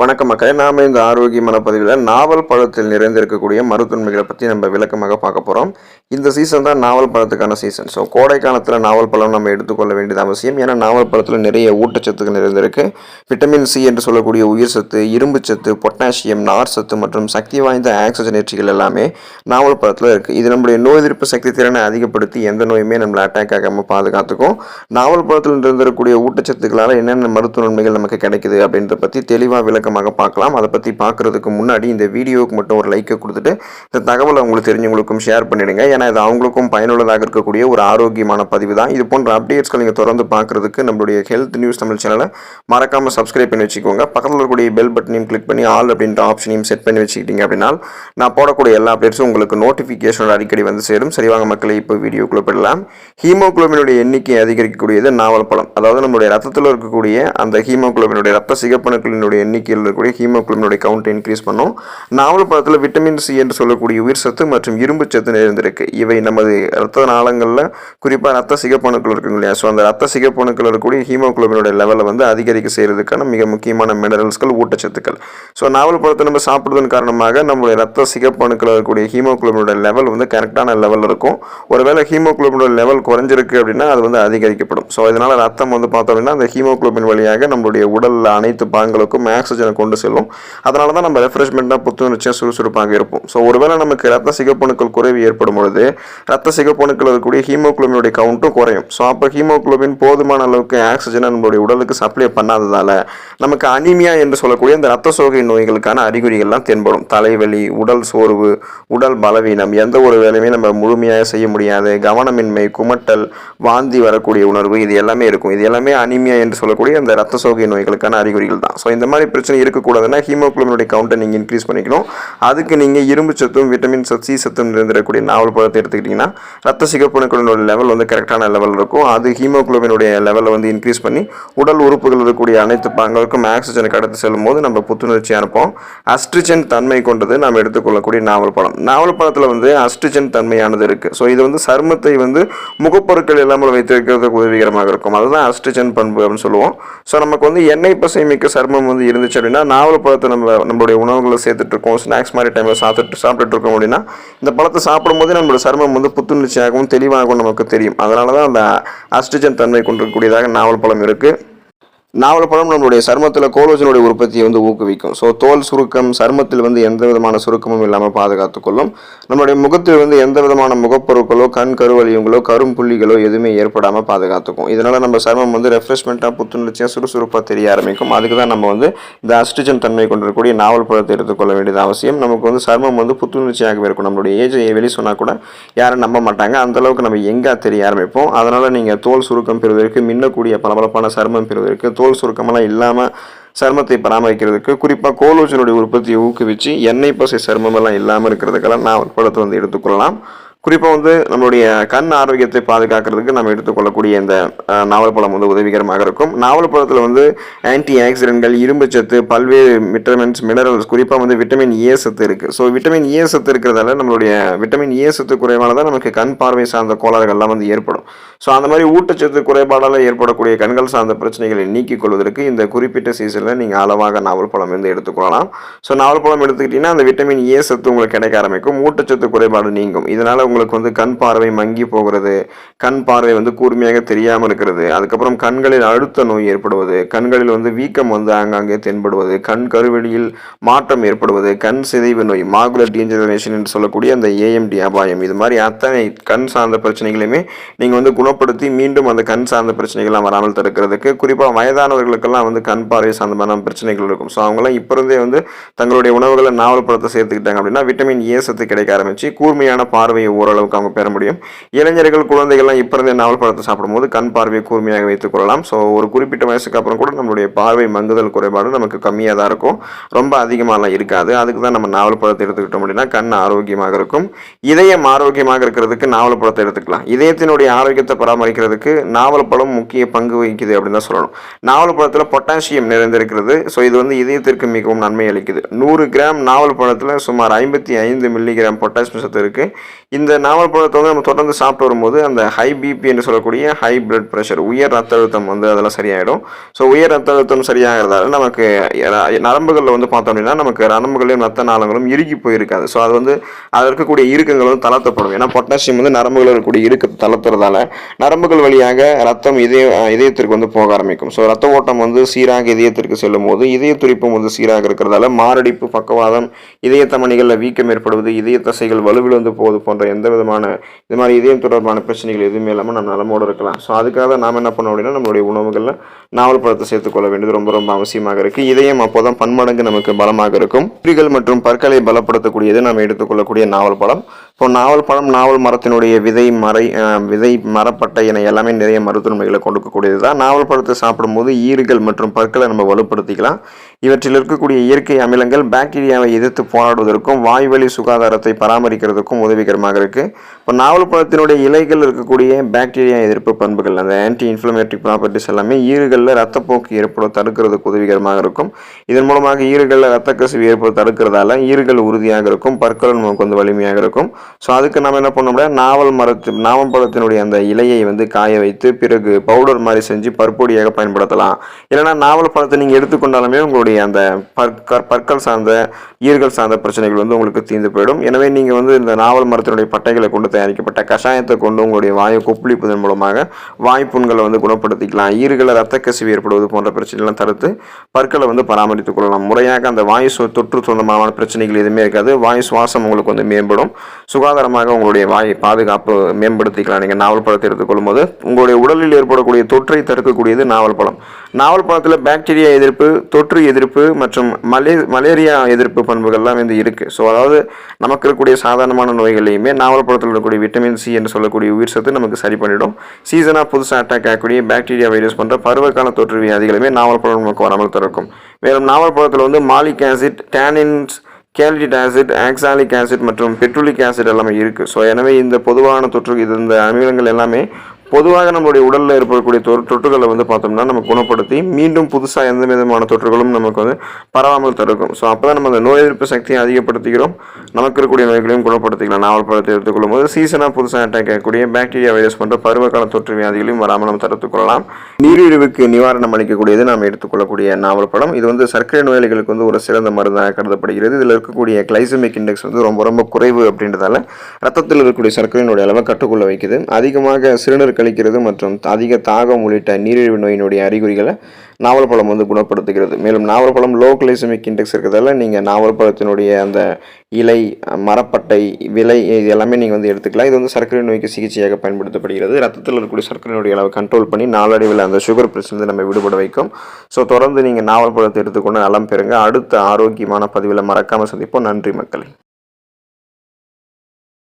வணக்கம் மக்களே நாம இந்த ஆரோக்கியமான பதிவில் நாவல் பழத்தில் நிறைந்திருக்கக்கூடிய மருத்துவன்மைகளை பற்றி நம்ம விளக்கமாக பார்க்க போகிறோம் இந்த சீசன் தான் நாவல் பழத்துக்கான சீசன் ஸோ கோடை காலத்தில் நாவல் பழம் நம்ம எடுத்துக்கொள்ள வேண்டியது அவசியம். ஏன்னா நாவல் பழத்தில் நிறைய ஊட்டச்சத்துக்கள் நிறைந்திருக்கு. விட்டமின் சி என்று சொல்லக்கூடிய உயிர் சத்து இரும்பு சத்து பொட்டாசியம் நார் சத்து மற்றும் சக்தி வாய்ந்த ஆக்சிஜனேற்றிகள் எல்லாமே நாவல் பழத்தில் இருக்குது இது நம்முடைய நோய் எதிர்ப்பு சக்தி திறனை அதிகப்படுத்தி எந்த நோயுமே நம்மளை அட்டாக் ஆகாமல் பாதுகாத்துக்கும். நாவல் பழத்தில் இருந்திருக்கக்கூடிய ஊட்டச்சத்துக்களால் என்னென்ன மருத்துவ நன்மைகள் நமக்கு கிடைக்குது அப்படின்றத பற்றி தெளிவாக விளக்கம் விளக்கமாக பார்க்கலாம். அதை பற்றி பார்க்குறதுக்கு முன்னாடி இந்த வீடியோவுக்கு மட்டும் ஒரு லைக்கை கொடுத்துட்டு இந்த தகவலை உங்களுக்கு தெரிஞ்சவங்களுக்கும் ஷேர் பண்ணிடுங்க. ஏன்னா இது அவங்களுக்கும் பயனுள்ளதாக இருக்கக்கூடிய ஒரு ஆரோக்கியமான பதிவு தான். இது போன்ற அப்டேட்ஸ்கள் நீங்கள் தொடர்ந்து பார்க்குறதுக்கு நம்மளுடைய ஹெல்த் நியூஸ் தமிழ் சேனலை மறக்காமல் சப்ஸ்கிரைப் பண்ணி வச்சுக்கோங்க. பக்கத்தில் இருக்கக்கூடிய பெல் பட்டனையும் கிளிக் பண்ணி ஆல் அப்படின்ற ஆப்ஷனையும் செட் பண்ணி வச்சுக்கிட்டீங்க அப்படின்னா நான் போடக்கூடிய எல்லா அப்டேட்ஸும் உங்களுக்கு நோட்டிஃபிகேஷனோட அடிக்கடி வந்து சேரும். சரிவாங்க மக்களை இப்போ வீடியோக்குள்ளே போயிடலாம். ஹீமோகுளோபினுடைய எண்ணிக்கை அதிகரிக்கக்கூடியது நாவல் பழம். அதாவது நம்மளுடைய ரத்தத்தில் இருக்கக்கூடிய அந்த ஹீமோகுளோபினுடைய ரத்த சிகப்பணுக்களினுடைய எண்ணிக்கையில் இருக்கக்கூடிய ஹீமோக்ளோபினுடைய கவுண்ட் இன்க்ரீஸ் பண்ணும். நாவல் பழத்தில் விட்டமின் சி என்று சொல்லக்கூடிய உயிர் சத்து மற்றும் இரும்பு சத்து நிறைந்திருக்கு. இவை நமது இரத்த நாளங்களில் குறிப்பாக ரத்த சிகப்பணுக்கள் இருக்குங்க இல்லையா? ஸோ அந்த ரத்த சிகப்பணுக்கள் இருக்கக்கூடிய ஹீமோக்ளோபினுடைய லெவலை வந்து அதிகரிக்க செய்கிறதுக்கான மிக முக்கியமான மினரல்ஸ்கள் ஊட்டச்சத்துக்கள். ஸோ நாவல் பழத்தை நம்ம சாப்பிடுவதன் காரணமாக நம்மளுடைய ரத்த சிகப்பணுக்கள் இருக்கக்கூடிய ஹீமோக்ளோபினுடைய லெவல் வந்து கரெக்டான லெவல் இருக்கும். ஒருவேளை ஹீமோகுளோபினோட லெவல் குறைஞ்சிருக்கு அப்படின்னா அது வந்து அதிகரிக்கப்படும். ஸோ இதனால் ரத்தம் வந்து பார்த்தோம் அப்படின்னா அந்த ஹீமோக்ளோபின் வழியாக நம்மளுடைய உடலில் அனைத்து பாங்களுக்கும் ஆக்சிஜன் கொண்டு செல்லும். அதனால தான் நம்ம ரெஃப்ரெஷ்மெண்ட்டாக புத்துணர்ச்சியாக சுறுசுறுப்பாக இருப்போம். ஸோ ஒருவேளை நமக்கு ரத்த சிகப்பணுக்கள் குறைவு ஏற்படும் பொழுது ரத்த சிகப்பணுக்கள் இருக்கக்கூடிய ஹீமோகுளோபினுடைய கவுண்ட்டும் குறையும். ஸோ அப்போ ஹீமோகுளோபின் போதுமான அளவுக்கு ஆக்சிஜனை நம்மளுடைய உடலுக்கு சப்ளை பண்ணாததால் நமக்கு அனிமியா என்று சொல்லக்கூடிய அந்த ரத்த சோகை நோய்களுக்கான அறிகுறிகள்லாம் தென்படும். தலைவலி உடல் சோர்வு உடல் பலவீனம் எந்த ஒரு வேலையுமே நம்ம முழுமையாக செய்ய முடியாது. கவனமின்மை குமட்டல் வாந்தி வரக்கூடிய உணர்வு இது எல்லாமே இருக்கும். இது எல்லாமே அனிமியா என்று சொல்லக்கூடிய அந்த ரத்த சோகை நோய்களுக்கான அறிகுறிகள் தான். ஸோ இந்த மாதிரி பிரச்சனை இருக்கக்கூடாதுன்னா ஹீமோகுளோபினுடைய கவுண்டை நீங்கள் இன்க்ரீஸ் பண்ணிக்கணும். அதுக்கு நீங்கள் இரும்பு சத்தும் விட்டமின் சத்து சி சத்தும் இருந்திருக்கக்கூடிய நாவல் பழத்தை எடுத்துக்கிட்டிங்கன்னா ரத்த சிகப்பணுக்களோட லெவல் வந்து கரெக்டான லெவல் இருக்கும். அது ஹீமோகுளோபினுடைய லெவலை வந்து இன்க்ரீஸ் பண்ணி உடல் உறுப்புகள் இருக்கக்கூடிய அனைத்து பாங்களுக்கும் ஆக்சிஜனை கடத்து செல்லும் போது நம்ம புத்துணர்ச்சியாக இருப்போம் அஸ்ட்ரிஜன் தன்மை கொண்டது நாம் எடுத்துக்கொள்ளக்கூடிய நாவல் பழம். நாவல் பழத்தில் வந்து அஸ்ட்ரிஜன் தன்மையானது இருக்குது ஸோ இது வந்து சருமத்தை வந்து முகப்பொருட்கள் இல்லாமல் வைத்திருக்கிறதுக்கு உதவிகரமாக இருக்கும். அதுதான் அஸ்ட்ரிஜன் பண்பு அப்படின்னு சொல்லுவோம். ஸோ நமக்கு வந்து எண்ணெய் பசை மிக்க சருமம் வந்து இருந்துச்சு அப்படின்னா நாவல் பழத்தை நம்ம நம்மளுடைய உணவுகளை சேர்த்துட்டு இருக்கோம் ஸ்நாக்ஸ் மாதிரி டைமில் சாப்பிட்டு சாப்பிட்டுட்டு இருக்கோம் அப்படின்னா இந்த பழத்தை சாப்பிடும்போது நம்மளோட சருமம் வந்து புத்துணர்ச்சியாகவும் தெளிவாகவும் நமக்கு தெரியும். அதனால தான் அந்த அஸ்டிஜன் தன்மை கொண்டிருக்கக்கூடியதாக நாவல் பழம் இருக்குது நாவலப்பழம் நம்மளுடைய சருமத்தில் கோலோஜனுடைய உற்பத்தியை வந்து ஊக்குவிக்கும். ஸோ தோல் சுருக்கம் சருமத்தில் வந்து எந்த விதமான சுருக்கமும் இல்லாமல் பாதுகாத்துக்கொள்ளும் நம்மளுடைய முகத்தில் வந்து எந்த விதமான முகப்பொருட்களோ கண் கருவலியங்களோ கரும்புள்ளிகளோ எதுவுமே ஏற்படாமல் பாதுகாத்துக்கும். இதனால் நம்ம சருமம் வந்து ரெஃப்ரெஷ்மெண்ட்டாக புத்துணர்ச்சியாக சுறுசுறுப்பாக தெரிய ஆரம்பிக்கும். அதுக்கு தான் நம்ம வந்து இந்த அஸ்டிஜன் தன்மை கொண்டிருக்கக்கூடிய நாவல் பழத்தை எடுத்துக்கொள்ள வேண்டியது அவசியம். நமக்கு வந்து சருமம் வந்து புத்துணர்ச்சியாகவே இருக்கும். நம்மளுடைய ஏஜை வெளி சொன்னால் கூட யாரும் நம்ப மாட்டாங்க. அந்த அளவுக்கு நம்ம எங்கே தெரிய ஆரம்பிப்போம். அதனால் நீங்கள் தோல் சுருக்கம் பெறுவதற்கு மின்னக்கூடிய பளபளப்பான சருமம் பெறுவதற்கு தோல் சுருக்கமெல்லாம் இல்லாமல் சருமத்தை பராமரிக்கிறதுக்கு குறிப்பாக கோலோஜனுடைய உற்பத்தியை ஊக்குவிச்சு எண்ணெய் பசை சருமமெல்லாம் இல்லாமல் இருக்கிறதுக்கெல்லாம் நான் பழத்தை வந்து எடுத்துக்கொள்ளலாம். குறிப்பாக வந்து நம்மளுடைய கண் ஆரோக்கியத்தை பாதுகாக்கிறதுக்கு நம்ம எடுத்துக்கொள்ளக்கூடிய இந்த நாவல் பழம் வந்து உதவிகரமாக இருக்கும். நாவல் பழத்தில் வந்து ஆன்டி ஆக்சிடென்ட்கள் இரும்பு சத்து பல்வேறு விட்டமின்ஸ் மினரல்ஸ் குறிப்பாக வந்து விட்டமின் ஏ சத்து இருக்குது ஸோ விட்டமின் ஏ சத்து இருக்கிறதால நம்மளுடைய விட்டமின் ஏ சத்து குறைவானதான் நமக்கு கண் பார்வை சார்ந்த கோளாறுகள்லாம் வந்து ஏற்படும். ஸோ அந்த மாதிரி ஊட்டச்சத்து குறைபாடால் ஏற்படக்கூடிய கண்கள் சார்ந்த பிரச்சனைகளை நீக்கிக் கொள்வதற்கு இந்த குறிப்பிட்ட சீசனில் நீங்கள் அளவாக நாவல் பழம் வந்து எடுத்துக்கொள்ளலாம். ஸோ நாவல் பழம் எடுத்துக்கிட்டிங்கன்னா அந்த விட்டமின் ஏ சத்து உங்களுக்கு கிடைக்க ஆரம்பிக்கும். ஊட்டச்சத்து குறைபாடு நீங்கும். இதனால் உங்களுக்கு வந்து கண் பார்வை மங்கி போகிறது கண் பார்வை வந்து கூர்மையாக தெரியாமல் இருக்கிறது. அதுக்கப்புறம் கண்களில் அழுத்த நோய் ஏற்படுவது கண்களில் வந்து வீக்கம் வந்து ஆங்காங்கே தென்படுவது கண் கருவெளியில் மாற்றம் ஏற்படுவது கண் சிதைவு நோய் மாகுலர் டீஜெனரேஷன் என்று சொல்லக்கூடிய அந்த ஏஎம்டி அபாயம். இது மாதிரி அத்தனை கண் சார்ந்த பிரச்சனைகளையுமே நீங்கள் வந்து குணப்படுத்தி மீண்டும் அந்த கண் சார்ந்த பிரச்சனைகள்லாம் வராமல் தடுக்கிறதுக்கு குறிப்பாக வயதானவர்களுக்கெல்லாம் வந்து கண் பார்வை சார்ந்தமான பிரச்சனைகள் இருக்கும். ஸோ அவங்களாம் இப்போ இருந்தே வந்து தங்களுடைய உணவுகளை நாவல் பழத்தை சேர்த்துக்கிட்டாங்க அப்படின்னா விட்டமின் ஏ சத்து கிடைக்க ஆரம்பிச்சு கூர்மையான பார்வையை ஓரளவுக்கு அவங்க பெற முடியும். இளைஞர்கள் குழந்தைகள்லாம் இப்போ இருந்தே நாவல் பழத்தை சாப்பிடும்போது கண் பார்வையை கூர்மையாக வைத்துக் கொள்ளலாம். ஸோ ஒரு குறிப்பிட்ட வயசுக்கு அப்புறம் கூட நம்மளுடைய பார்வை மங்குதல் குறைபாடு நமக்கு கம்மியாக தான் இருக்கும். ரொம்ப அதிகமாகலாம் இருக்காது. அதுக்கு தான் நம்ம நாவல் பழத்தை எடுத்துக்கிட்டோம் அப்படின்னா கண் ஆரோக்கியமாக இருக்கும். இதயம் ஆரோக்கியமாக இருக்கிறதுக்கு நாவல் பழத்தை எடுத்துக்கலாம். இதயத்தினுடைய ஆரோக்கியத்தை பராமரிக்கிறதுக்கு நாவல் பழம் முக்கிய பங்கு வகிக்குது அப்படின்னு தான் சொல்லணும். நாவல் பழத்தில் பொட்டாசியம் நிறைந்திருக்கிறது. ஸோ இது வந்து இதயத்திற்கு மிகவும் நன்மை அளிக்குது. நூறு கிராம் நாவல் பழத்தில் சுமார் ஐம்பத்தி ஐந்து மில்லிகிராம் பொட்டாசியம் சத்து இருக்குது இந்த இந்த நாவல் பழத்தை வந்து நம்ம தொடர்ந்து சாப்பிட்டு வரும்போது அந்த ஹை பிபி என்று சொல்லக்கூடிய ஹை பிளட் ப்ரெஷர் உயர் ரத்த அழுத்தம் வந்து அதெல்லாம் சரியாயிடும். ஸோ உயர் ரத்த அழுத்தம் சரியாகிறதால நமக்கு நரம்புகளில் வந்து பார்த்தோம் அப்படின்னா நமக்கு நரம்புகளையும் ரத்த நாளங்களும் இறுகி போயிருக்காது. ஸோ அது வந்து அதில் இருக்கக்கூடிய இறுக்கங்கள் வந்து தளர்த்தப்படும். ஏன்னா பொட்டாசியம் வந்து நரம்புகளில் இருக்கக்கூடிய இறுக்கத்தை தளர்த்துறதால நரம்புகள் வழியாக ரத்தம் இதய இதயத்திற்கு வந்து போக ஆரம்பிக்கும். ஸோ ரத்த ஓட்டம் வந்து சீராக இதயத்திற்கு செல்லும் போது இதய துடிப்பும் வந்து சீராக இருக்கிறதால மாரடைப்பு பக்கவாதம் இதய தமணிகளில் வீக்கம் ஏற்படுவது இதய தசைகள் வலுவிழந்து போவது போன்ற எந்த விதமான இது மாதிரி இதயம் தொடர்பான பிரச்சனைகள் எதுவுமே இல்லாமல் நம்ம நலமோடு இருக்கலாம். ஸோ அதுக்காக நாம் என்ன பண்ணோம் அப்படின்னா நம்மளுடைய உணவுகளில் நாவல் பழத்தை சேர்த்துக்கொள்ள வேண்டியது ரொம்ப ரொம்ப அவசியமாக இருக்குது இதயம் அப்போதான் பன்மடங்கு நமக்கு பலமாக இருக்கும். குறிகள் மற்றும் பற்களை பலப்படுத்தக்கூடியது நாம் எடுத்துக்கொள்ளக்கூடிய நாவல் பழம் இப்போ நாவல் பழம் நாவல் மரத்தினுடைய விதை மறை விதை மரப்பட்டை என எல்லாமே நிறைய மருத்துவமைகளை கொடுக்கக்கூடியது தான். நாவல் பழத்தை சாப்பிடும்போது ஈறுகள் மற்றும் பற்களை நம்ம வலுப்படுத்திக்கலாம். இவற்றில் இருக்கக்கூடிய இயற்கை அமிலங்கள் பாக்டீரியாவை எதிர்த்து போராடுவதற்கும் வாய்வழி சுகாதாரத்தை பராமரிக்கிறதுக்கும் உதவிகரமாக இருக்குது இப்போ நாவல் பழத்தினுடைய இலைகள் இருக்கக்கூடிய பாக்டீரியா எதிர்ப்பு பண்புகள் அந்த ஆன்டி இன்ஃப்ளமேட்டரி ப்ராப்பர்ட்டிஸ் எல்லாமே ஈறுகளில் ரத்தப்போக்கு ஏற்பட தடுக்கிறதுக்கு உதவிகரமாக இருக்கும். இதன் மூலமாக ஈறுகளில் ரத்த கசிவு ஏற்பட தடுக்கிறதால ஈறுகள் உறுதியாக இருக்கும் பற்களும் நமக்கு வந்து வலிமையாக இருக்கும். ஸோ அதுக்கு நம்ம என்ன பண்ணோம்னா நாவல் மரத்து நாவல் பழத்தினுடைய அந்த இலையை வந்து காய வைத்து பிறகு பவுடர் மாதிரி செஞ்சு பற்பொடியாக பயன்படுத்தலாம். இல்லைன்னா நாவல் பழத்தை நீங்கள் எடுத்துக்கொண்டாலுமே உங்களுடைய அந்த பற்கள் பற்கள் சார்ந்த ஈர்கள் சார்ந்த பிரச்சனைகள் வந்து உங்களுக்கு தீர்ந்து போயிடும். எனவே நீங்கள் வந்து இந்த நாவல் மரத்தினுடைய பட்டைகளை கொண்டு தயாரிக்கப்பட்ட கஷாயத்தை கொண்டு உங்களுடைய வாயை கொப்பளிப்பதன் மூலமாக வாய்ப்புண்களை வந்து குணப்படுத்திக்கலாம். ஈறுகளை ரத்த கசிவு ஏற்படுவது போன்ற பிரச்சனைலாம் தடுத்து பற்களை வந்து பராமரித்துக் கொள்ளலாம். முறையாக அந்த வாயு தொற்று சொந்தமான பிரச்சனைகள் எதுவுமே இருக்காது. வாயு சுவாசம் உங்களுக்கு வந்து மேம்படும். சுகாதாரமாக உங்களுடைய வாயை பாதுகாப்பு மேம்படுத்திக்கலாம். நீங்கள் நாவல் பழத்தை எடுத்துக்கொள்ளும் போது உங்களுடைய உடலில் ஏற்படக்கூடிய தொற்றை தடுக்கக்கூடியது நாவல் பழம். நாவல் பழத்தில் பாக்டீரியா எதிர்ப்பு தொற்று எதிர்ப்பு மற்றும் மலே மலேரியா எதிர்ப்பு பண்புகள்லாம் வந்து இருக்குது ஸோ அதாவது நமக்கு இருக்கக்கூடிய சாதாரணமான நோய்களையுமே நாவல் பழத்தில் இருக்கக்கூடிய விட்டமின் சி என்று சொல்லக்கூடிய உயிர் சத்து நமக்கு சரி பண்ணிடும். சீசனாக புதுசாக அட்டாக் ஆகக்கூடிய பாக்டீரியா வைரஸ் போன்ற பருவகால தொற்று வியாதிகளுமே நாவல் பழம் நமக்கு வராமல் தடுக்கும் மேலும் நாவல் பழத்தில் வந்து மாலிக் ஆசிட் டேனின்ஸ் கேல்டிட் ஆசிட் ஆக்சாலிக் ஆசிட் மற்றும் பெட்ரோலிக் ஆசிட் எல்லாமே இருக்குது ஸோ எனவே இந்த பொதுவான தொற்று இது இந்த அமிலங்கள் எல்லாமே பொதுவாக நம்மளுடைய உடலில் ஏற்படக்கூடிய தொ தொற்றுகளை வந்து பார்த்தோம்னா நம்ம குணப்படுத்தி மீண்டும் புதுசாக எந்த விதமான தொற்றுகளும் நமக்கு வந்து பரவாமல் தடுக்கும். ஸோ அப்போ தான் நம்ம அந்த நோய் எதிர்ப்பு சக்தியை அதிகப்படுத்திக்கிறோம். நமக்கு இருக்கக்கூடிய நோய்களையும் குணப்படுத்திக்கலாம். நாவல் பழத்தை எடுத்துக்கொள்ளும் போது சீசனாக புதுசாக அட்டாக் ஆகக்கூடிய பாக்டீரியா வைரஸ் போன்ற பருவகால தொற்று வியாதிகளையும் வராமல் நம்ம தடுத்துக்கொள்ளலாம் நீரிழிவுக்கு நிவாரணம் அளிக்கக்கூடியது நாம் எடுத்துக்கொள்ளக்கூடிய நாவல் பழம் இது வந்து சர்க்கரை நோயாளிகளுக்கு வந்து ஒரு சிறந்த மருந்தாக கருதப்படுகிறது. இதில் இருக்கக்கூடிய கிளைசமிக் இண்டெக்ஸ் வந்து ரொம்ப ரொம்ப குறைவு அப்படின்றதால ரத்தத்தில் இருக்கக்கூடிய சர்க்கரையினுடைய அளவை கட்டுக்குள்ள வைக்குது. அதிகமாக சிறுநீர் கழிக்கிறது மற்றும் அதிக தாகம் உள்ளிட்ட நீரிழிவு நோயினுடைய அறிகுறிகளை நாவல் பழம் வந்து குணப்படுத்துகிறது. மேலும் நாவல் பழம் லோ கிளைசமிக் இண்டெக்ஸ் இருக்கிறதால நீங்கள் நாவல் பழத்தினுடைய அந்த இலை மரப்பட்டை விலை இது எல்லாமே நீங்கள் வந்து எடுத்துக்கலாம். இது வந்து சர்க்கரை நோய்க்கு சிகிச்சையாக பயன்படுத்தப்படுகிறது. ரத்தத்தில் இருக்கக்கூடிய சர்க்கரையினுடைய அளவை கண்ட்ரோல் பண்ணி நாளடைவில் அந்த சுகர் பிரச்சனை நம்ம விடுபட வைக்கும். ஸோ தொடர்ந்து நீங்கள் நாவல் பழத்தை எடுத்துக்கொண்டு நலம் பெறுங்க. அடுத்த ஆரோக்கியமான பதிவில் மறக்காமல் சந்திப்போம். நன்றி மக்களே.